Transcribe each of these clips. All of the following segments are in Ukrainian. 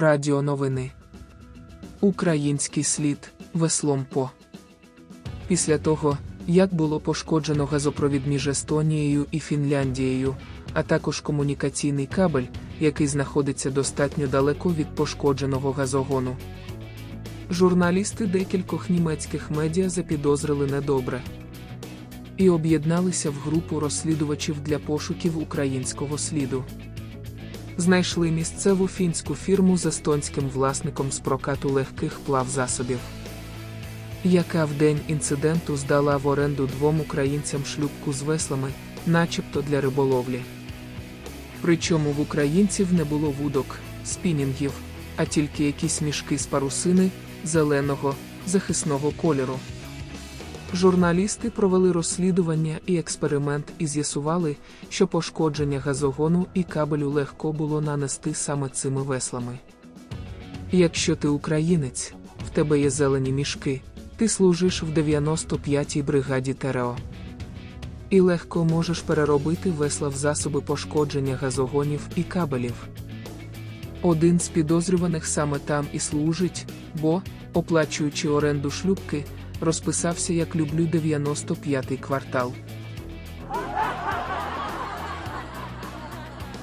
Радіо новини. Український слід веслом по. Після того, як було пошкоджено газопровід між Естонією і Фінляндією, а також комунікаційний кабель, який знаходиться достатньо далеко від пошкодженого газогону. Журналісти декількох німецьких медіа запідозрили недобре і об'єдналися в групу розслідувачів для пошуків українського сліду. Знайшли місцеву фінську фірму з естонським власником з прокату легких плавзасобів, яка в день інциденту здала в оренду двом українцям шлюпку з веслами, начебто для риболовлі. Причому в українців не було вудок, спінінгів, а тільки якісь мішки з парусини зеленого, захисного кольору. Журналісти провели розслідування і експеримент і з'ясували, що пошкодження газогону і кабелю легко було нанести саме цими веслами. Якщо ти українець, в тебе є зелені мішки, ти служиш в 95-й бригаді ТРО. І легко можеш переробити весла в засоби пошкодження газогонів і кабелів. Один з підозрюваних саме там і служить, бо, оплачуючи оренду шлюбки, розписався як люблю 95-й квартал.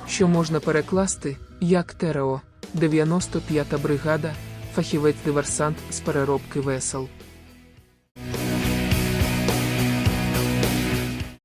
Що можна перекласти, як ТРО, 95-та бригада, фахівець-диверсант з переробки весел.